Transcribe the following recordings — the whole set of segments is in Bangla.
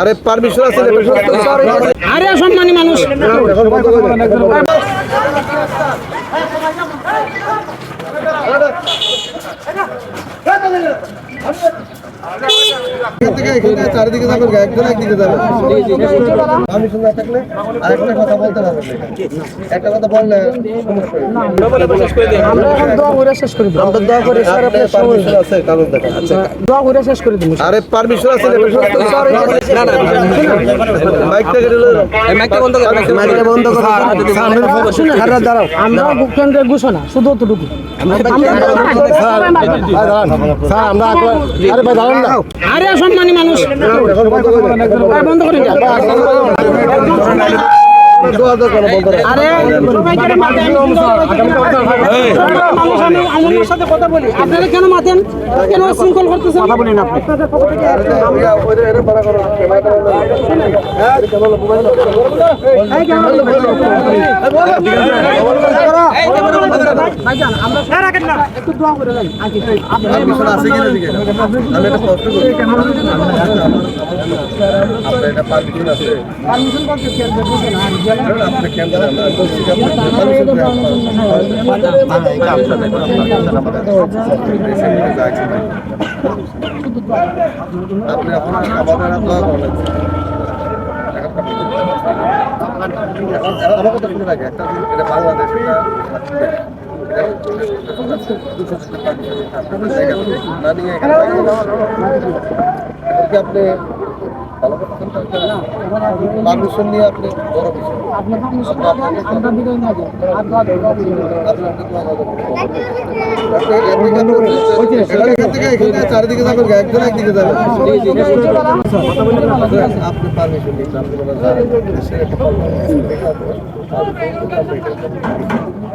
আরে পারমিশন আছে আরে সম্মানী মানুষ এখান থেকে এখান থেকে চারিদিকে যাবেন একজন একদিকে যাবেন পারমিশন না থাকলে আর একটা কথা বলতে পারবেন একটা কথা বললে সমস্যা নেই। আমরা এখন দোয়া করে শেষ করে দিন আমরা করে স্যার আপনার আপনার সময় পারমিশন আছে কাগজ দেখান দোয়া করে শেষ করে আরে পারমিশন আছে না না আমরা ঘোষণা শুধু অতটুকু আরে সম্মানী মানুষ বন্ধ করে আরে সবাইকে মাথেন মানুষ আমি আইনের সাথে কথা বলি। আপনারা কেন মাতেন? কেন শৃঙ্খল করতেছেন? কথা বলি আপনি। আপনাদের পক্ষ থেকে আরে ওইটা ওইটা এটা বড় করো ভাইজান আমরা স্যার রাখেন না একটু দোয়া করে দেন আগে পারমিশন আছে কিনা দিকে আমি এটা প্রশ্ন করি আপনার এটা পারমিশন আছে পারমিশন বলতে কি আর বুঝেন আর জেলা আপনি কেন জানেন না বলছি যে আপনার পারমিশন আপনি এখন আমাদের দোয়া করলেন আমার কথা শুনে রাখে একটা এটা বাংলাদেশ আপনি পারমিশন নিয়ে আপনি বড় কিছু চারিদিকে যাবেন একজন একদিকে যাবেন আপনি পারমিশন দিন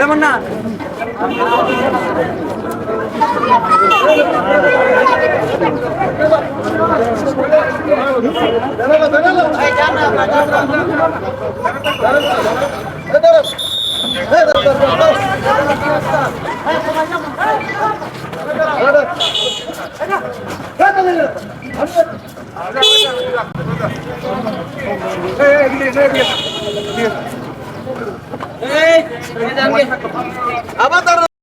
এমন না দাঁড়াল দাঁড়াল আবার